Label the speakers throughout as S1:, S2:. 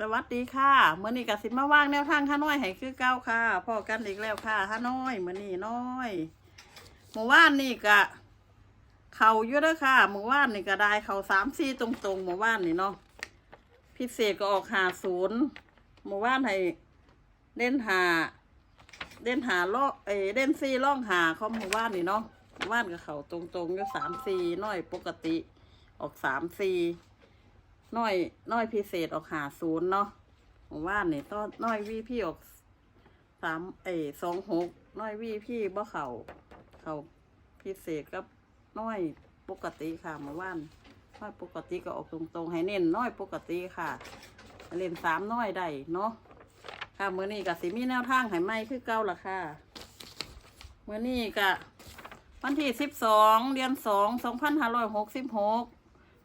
S1: สวัสดีค่ะเมื่อนี้กสิมาว่างแนวทางข้าน้อยให้คือเก้าค่ะพ่อกันอีกแล้วค่ะข้าน้อยเมื่อนี้น้อยหมู่ว่านนี่กะเขาอยู่เด้อค่ะหมู่ว่านนี่ก็ได้เขาสามสี่ตรงๆหมู่ว่านนี่เนาะพิเศษก็ออกหาศูนย์หมู่ว่านให้เล่นหาเล่นหาล่อเอเล่นซีล่องหาเขาหมู่ว่านนี่เนาะหมู่ว่านกับเขาตรงๆอยู่สามสี่น้อยปกติ ออกสามสี่ น้อยน้อยพิเศษออกหาศูนย์เนาะผมว่าเนี่ยต้นน้อยวีพี่ออกสามเอสองหกน้อยวีพี่บ่เขาเขาพิเศษกับน้อยปกติค่ะเมื่านน้อยปกติก็ออกตรงๆ ให้เน้นน้อยปกติค่ะ เล่นสามน้อยได้เนาะค่ะเมื่อนี้กับสิมีแนวทางให้ไหมคือเก้าละค่ะเมื่อนี้กะวันที่สิบสองเดือนสองสองพันห้าร้อยหกสิบหก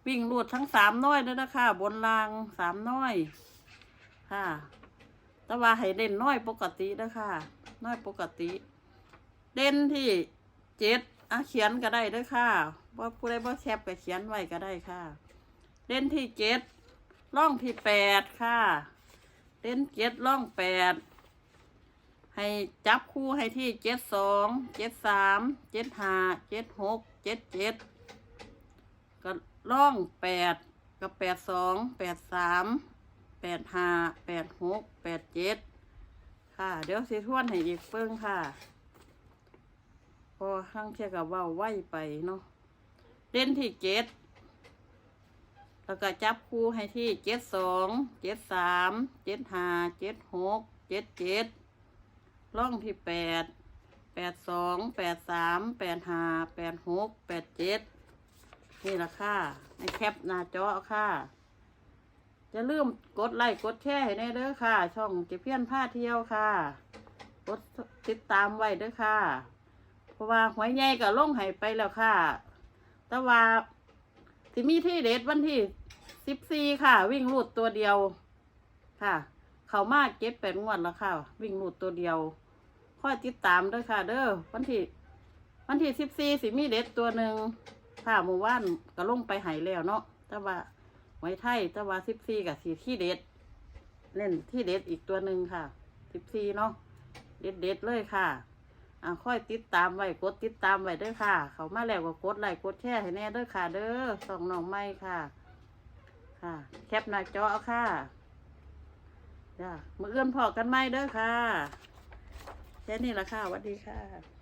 S1: วิ่งรูดทั้งสามน้อยเลยนะคะ บนรางสามน้อย ค่ะ แต่ว่าให้เด่นน้อยปกตินะคะน้อยปกติ เด่นที่เจ็ดอะเขียนก็ได้ด้วยค่ะว่าผู้ใดบ่แคบก็เขียนไว้ก็ได้ค่ะ เด่นที่เจ็ดล่องที่แปดค่ะ เด่นเจ็ดล่องแปดให้จับคู่ให้ที่เจ็ดสองเจ็ดสามเจ็ดห้าเจ็ดหกเจ็ดเจ็ด ก็ล่องแปดกับแปดสองแปดสามแปดห้าแปดหกแปดเจ็ดค่ะ เดี๋ยวสิทวนให้อีกเพิ่งค่ะ พอทั้งเทียกับว่าไหวไปเนาะเด่นที่เจ็ดแล้วก็จับคู่ให้ที่เจ็ดสองเจ็ดสามเจ็ดห้าเจ็ดหกเจ็ดเจ็ดล่องที่แปดแปดสองแปดสามแปดห้าแปดหกแปดเจ็ด นี่ละค่ะในแคปหน้าจอค่ะ จะลืมกดไลค์กดแชร์ให้แน่เด้อค่ะ ช่องเจะเพี้ยนผ้าเที่ยวค่ะ กดติดตามไว้เด้อค่ะ เพราะว่าหวยใหญ่ก็ลงให้ไปแล้วค่ะ แต่ว่าสิมีที่เด็ดวันที่สิบสี่ค่ะ วิ่งรูดตัวเดียวค่ะ เขามากเก็บแปดงวดแล้วค่ะ วิ่งรูดตัวเดียวค่อยติดตามเด้อค่ะ เด้อวันที่วันที่สิบสี่สิมีเด็ดตัวหนึ่ง ค่ะหมู่บ้านก็ลงไปหายแล้วเนาะแต่ว่าไว้ไทยแต่ว่าสิบสี่กับสี่ที่เด็ด เล่นที่เด็ดอีกตัวหนึ่งค่ะสิบสี่เนาะเด็ดเด็ดเลยค่ะอ่าค่อยติดตามไว้กดติดตามไว้ด้วยค่ะ เขามาแล้วก็กดไลค์กดแชร์ให้แน่ด้วยค่ะ เด้อสองน้องไม้ค่ะ ค่ะ แคปหน้าจอค่ะจ้ามือเอื้อนพอกันไหมเด้อค่ะ แค่นี้ละค่ะสวัสดีค่ะ